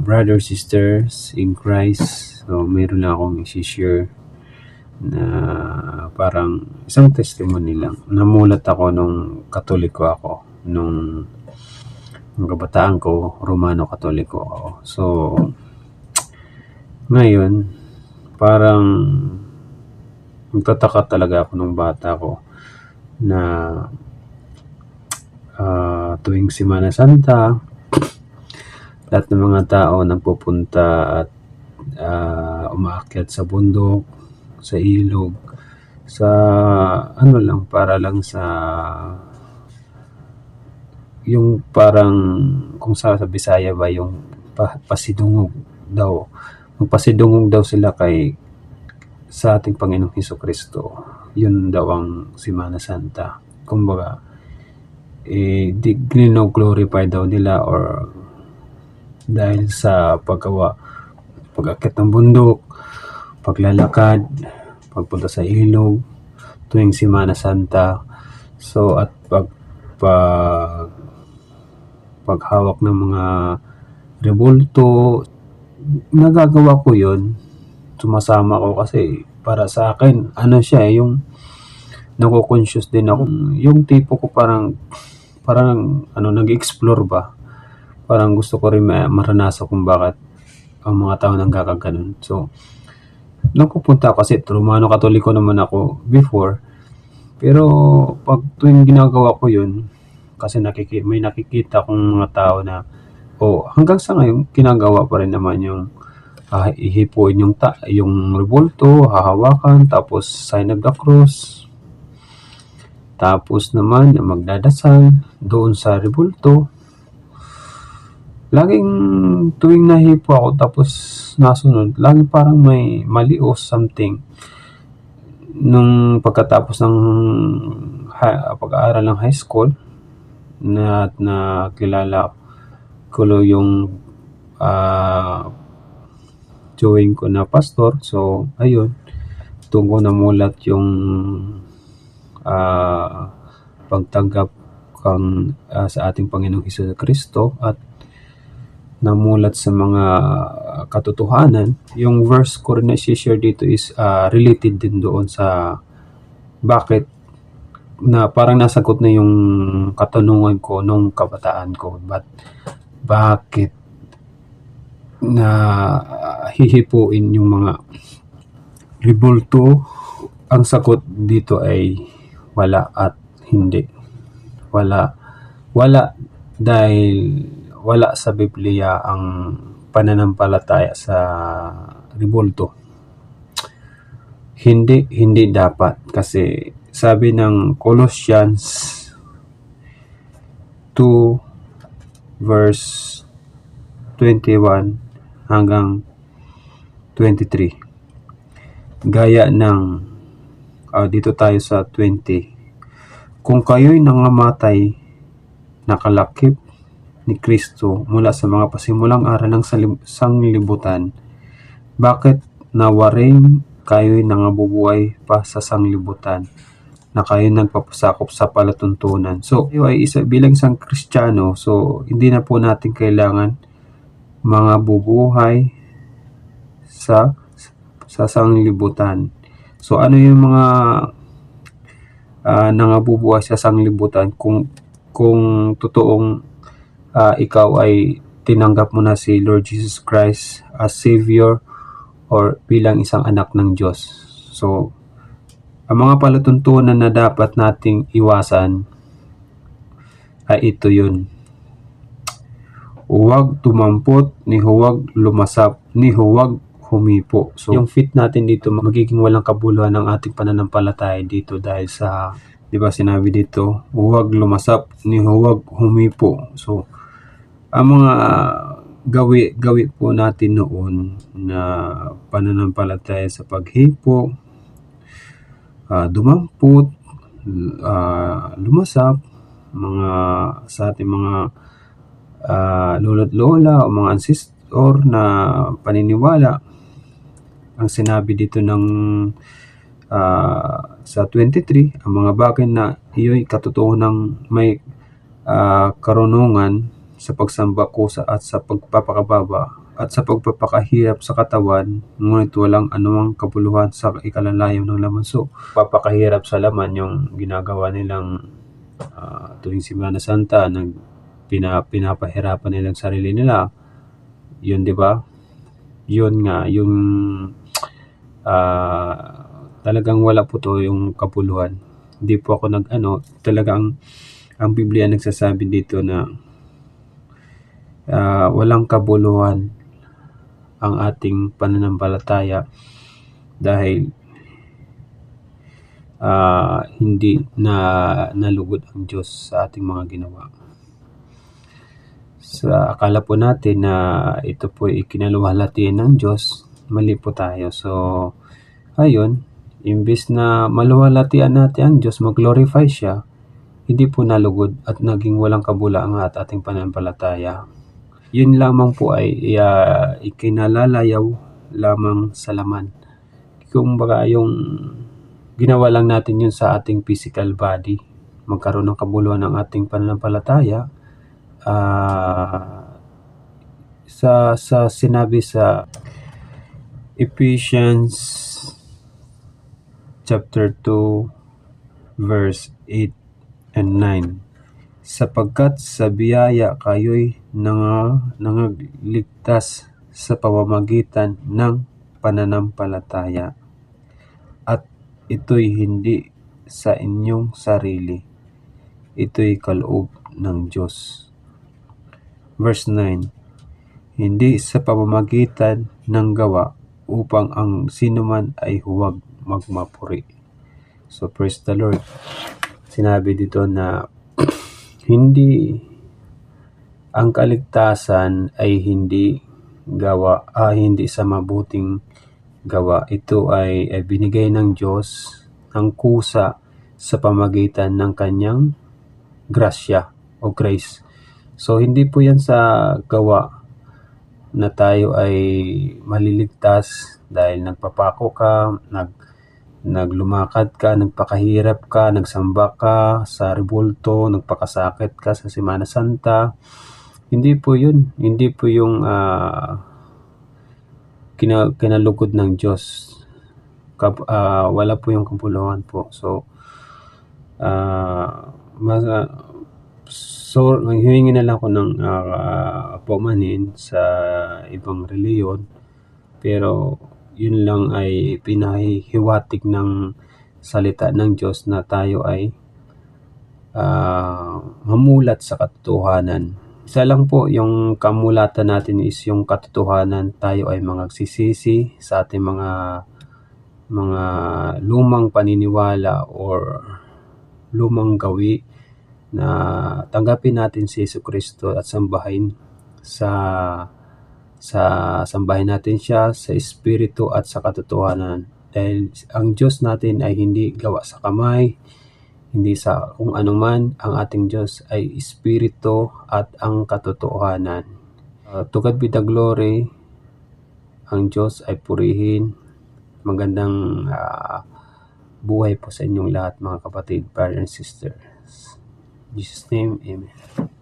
brothers, sisters in Christ. So, meron lang akong i-share na parang isang testimony lang. Namulat ako nung katoliko ako. Nung, nung kabataan ko, Romano katoliko ako. So, ngayon, parang magtataka talaga ako nung bata ko na ah, tuwing Simana Santa, lahat ng mga tao nagpupunta at ah, umaakyat sa bundok, sa ilog, sa ano lang, para lang sa yung parang kung sa, sa Bisaya ba yung pa, pasidungog daw. Magpasidungog daw sila kay sa ating Panginoong Heso Kristo. Yun daw ang Simana Santa. Kumbaga eh, di, glorify daw nila or dahil sa paggawa pag-akit ng bundok paglalakad pagpunta sa ilog tuwing Simana Santa. So at pag pag paghawak ng mga rebulto nagagawa ko yun. Sumasama ko kasi para sa akin ano siya eh, yung nako-conscious din ako. Yung tipo ko parang parang ano nag-explore ba parang gusto ko rin ma- maranasan kung bakit ang mga tao nang kakaganon so napupunta ako kasi Romano Katoliko naman ako before pero pag tuwing ginagawa ko yun kasi nakiki may nakikita kong mga tao na oh hanggang sa ngayon ginagawa pa rin naman yung ah, ihipuin yung ta yung revolto, hahawakan, tapos sign of the cross. Tapos naman magdadasal doon sa revolto. Laging tuwing nahipo ako tapos nasunod, laging parang may mali o something. Nung pagkatapos ng pag-aaral ng high school, na nakilala ko yung ah join ko na pastor. So, ayun. Doon ko namulat yung ah, pagtanggap kang ah, sa ating Panginoong Hesus Kristo at namulat sa mga katotohanan. Yung verse ko rin na share dito is ah, related din doon sa bakit na parang nasagot na yung katanungan ko nung kabataan ko. But bakit na hihipuin yung mga rebulto ang sagot dito ay wala at hindi wala wala dahil wala sa Biblia ang pananampalataya sa rebulto hindi hindi dapat kasi sabi ng Colossians 2 verse 21 hanggang 23. Gaya ng ah, dito tayo sa 20. Kung kayo'y nangamatay, nakalakip ni Kristo mula sa mga pasimulang araw ng sanglibutan, bakit nawaring kayo'y nangabubuhay pa sa sanglibutan na kayo nagpapasakop sa palatuntunan. So, kayo ay isa, bilang isang Kristiyano, so hindi na po natin kailangan mga bubuhay sa sa sanglibutan. So ano yung mga uh, nangabubuhay sa sanglibutan kung kung totoong uh, ikaw ay tinanggap mo na si Lord Jesus Christ as Savior or bilang isang anak ng Diyos. So, ang mga palatuntunan na dapat nating iwasan ay ito yun huwag tumampot, ni huwag lumasap, ni huwag humipo. So, yung fit natin dito, magiging walang kabuluhan ng ating pananampalataya dito dahil sa, di ba sinabi dito, huwag lumasap, ni huwag humipo. So, ang mga gawi, gawi po natin noon na pananampalataya sa paghipo, uh, dumampot, uh, lumasap, mga sa ating mga uh, lolo't lola o mga ancestor na paniniwala. Ang sinabi dito ng uh, sa 23 ang mga bagay na iyo'y katotohanan may uh, karunungan sa pagsamba ko sa at sa pagpapakababa at sa pagpapakahirap sa katawan, ngunit walang anumang kabuluhan sa ikalalayo ng laman. So, papakahirap sa laman yung ginagawa nilang uh, tuwing Simana Santa, nag, pina, pinapahirapan nilang sarili nila. Yun, di ba? Yun nga, yung uh, talagang wala po to yung kabuluhan. Hindi po ako nag, ano, talagang ang Biblia nagsasabi dito na uh, walang kabuluhan ang ating pananampalataya dahil uh, hindi na nalugod ang Diyos sa ating mga ginawa. Sa akala po natin na ito po ay ikinaluwalhatian ng Diyos, mali po tayo. So, ayun, imbis na maluwalhatian natin ang Diyos, mag-glorify siya, hindi po nalugod at naging walang kabulaan at ating pananampalataya yun lamang po ay uh, ikinalalayaw lamang sa laman. Kung baga yung ginawa lang natin yun sa ating physical body, magkaroon ng kabuluhan ng ating pananampalataya, uh, sa, sa sinabi sa Ephesians chapter 2 verse 8 and 9 sapagkat sa biyaya kayo'y nangagligtas sa pamamagitan ng pananampalataya. At ito'y hindi sa inyong sarili. Ito'y kaloob ng Diyos. Verse 9 Hindi sa pamamagitan ng gawa upang ang sinuman ay huwag magmapuri. So praise the Lord. Sinabi dito na hindi ang kaligtasan ay hindi gawa, ah, hindi sa mabuting gawa. Ito ay, ay binigay ng Diyos ng kusa sa pamagitan ng kanyang grasya o grace. So hindi po yan sa gawa na tayo ay maliligtas dahil nagpapako ka, nag naglumakad ka, nagpakahirap ka, nagsamba ka sa rebulto, nagpakasakit ka sa Semana Santa. Hindi po yun. Hindi po yung uh, kina, kinalugod ng Diyos. Kap, uh, wala po yung kapuluhan po. So, uh, mas, uh, so, hihingi na lang ako ng uh, pumanin sa ibang reliyon. Pero, yun lang ay pinahihiwatig ng salita ng Diyos na tayo ay uh, mamulat sa katotohanan. Isa lang po yung kamulatan natin is yung katotohanan tayo ay mga sisisi sa ating mga mga lumang paniniwala or lumang gawi na tanggapin natin si Yesu Kristo at sambahin sa sa sambahin natin siya sa espiritu at sa katotohanan. Dahil ang Diyos natin ay hindi gawa sa kamay, hindi sa kung ano man, ang ating Diyos ay espiritu at ang katotohanan. Uh, to God be the glory, ang Diyos ay purihin. Magandang uh, buhay po sa inyong lahat mga kapatid, brothers and sisters. In Jesus name, Amen.